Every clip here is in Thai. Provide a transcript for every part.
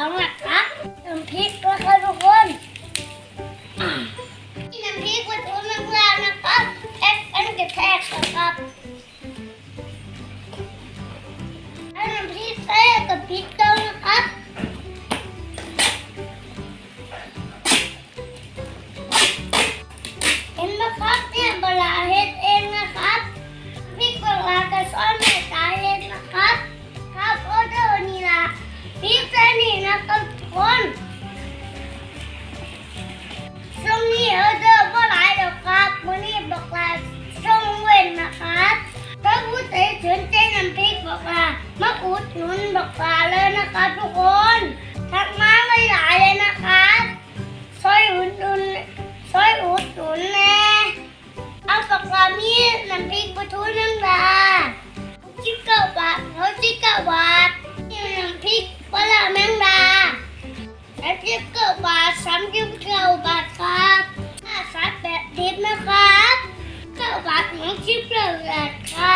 องนะคะน้ำพริกนะคะทุกคนน้ำพริกวัตถุน้ำลานะครับแพ็คอันกระแทกนะครับน้ำพริกใส่กับพริกติมนะครับเห็นไหมครับ นุนบอกลาเลยนะครับทุกคนทักมาหลายเลยนะครับช่วยอุดหนุนช่วยอุดหนุนแน่เอาปากกามีน้ำพริกปลาทูน้ำดาจิ๊บเก้าบาทเขาจิ๊บเก้าบาทนี่น้ำพริกปลาแมงดาแล้วจิ๊บเก้าบาทสามจิ๊บเก้าบาทครับถ้าสัตว์แบบดิบนะครับเก้าบาทของจิ๊บเก้าบาทครับ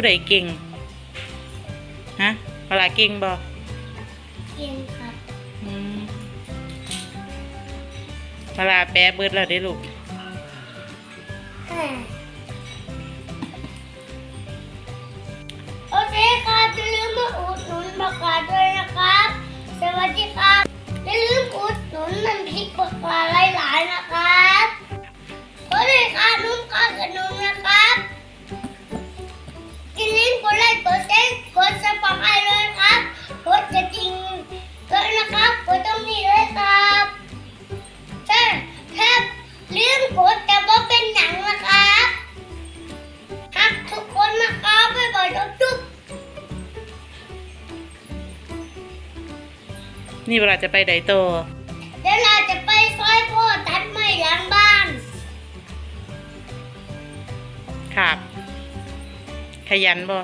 ผู้ใดเก่ง ฮะเวลาเก่งบ่เก่งครับอืมเวลาแปะเบิดแล้วได้อลูกโอเคครับอย่าลืมมาอุดหนุนบักกาด้วยนะครับ สวัสดีครับอย่าลืมอุดหนุนน้ำพริกบักกาห นี่เวลาจะไปไดโตเดี๋ยวเราจะไปซอยพ่อตัดไม้หลังบ้าน ครับ ขยันบ่